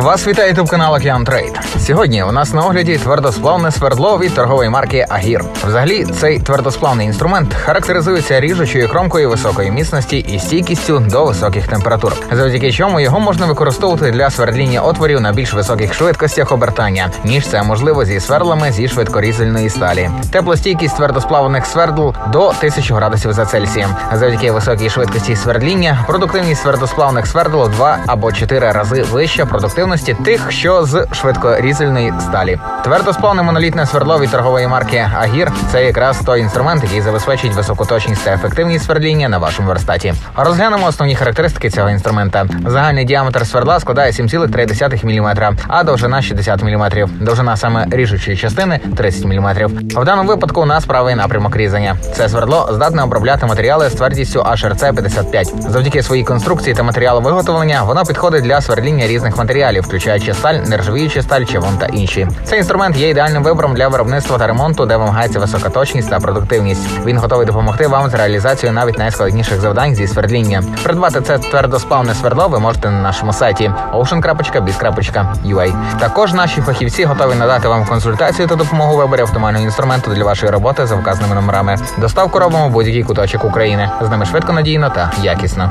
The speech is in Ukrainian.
Вас вітає ютуб канал Океан Трейд. Сьогодні у нас на огляді твердосплавне свердло від торгової марки Агір. Взагалі, цей твердосплавний інструмент характеризується ріжучою кромкою високої міцності і стійкістю до високих температур, завдяки чому його можна використовувати для свердління отворів на більш високих швидкостях обертання, ніж це можливо зі сверлами зі швидкорізельної сталі. Теплостійкість твердосплавних свердл до 1000 градусів за Цельсієм. Завдяки високій швидкості свердління продуктивність твердосплавних свердл у два або чотири рази вища продуктивності тих, що з швидкорізельної сталі. Твердосплавне монолітне свердло від торгової марки Агір це якраз той інструмент, який забезпечить високу точність та ефективність свердління на вашому верстаті. Розглянемо основні характеристики цього інструмента. Загальний діаметр свердла складає 7,3 мм, а довжина 60 мм. Довжина саме ріжучої частини 30 мм. В даному випадку у нас правий напрямок різання. Це свердло здатне обробляти матеріали з твердістю HRC 55. Завдяки своїй конструкції та матеріалу виготовлення воно підходить для свердління різних матеріалів, включаючи сталь, нержавіючі сталь, чавун та інші. Цей інструмент є ідеальним вибором для виробництва та ремонту, де вимагається висока точність та продуктивність. Він готовий допомогти вам з реалізацією навіть найскладніших завдань зі свердління. Придбати це твердосплавне свердло ви можете на нашому сайті ocean.biz.ua. Також наші фахівці готові надати вам консультацію та допомогу виборі автомального інструменту для вашої роботи за вказаними номерами. Доставку робимо в будь-який куточок України. З нами швидко, надійно та якісно.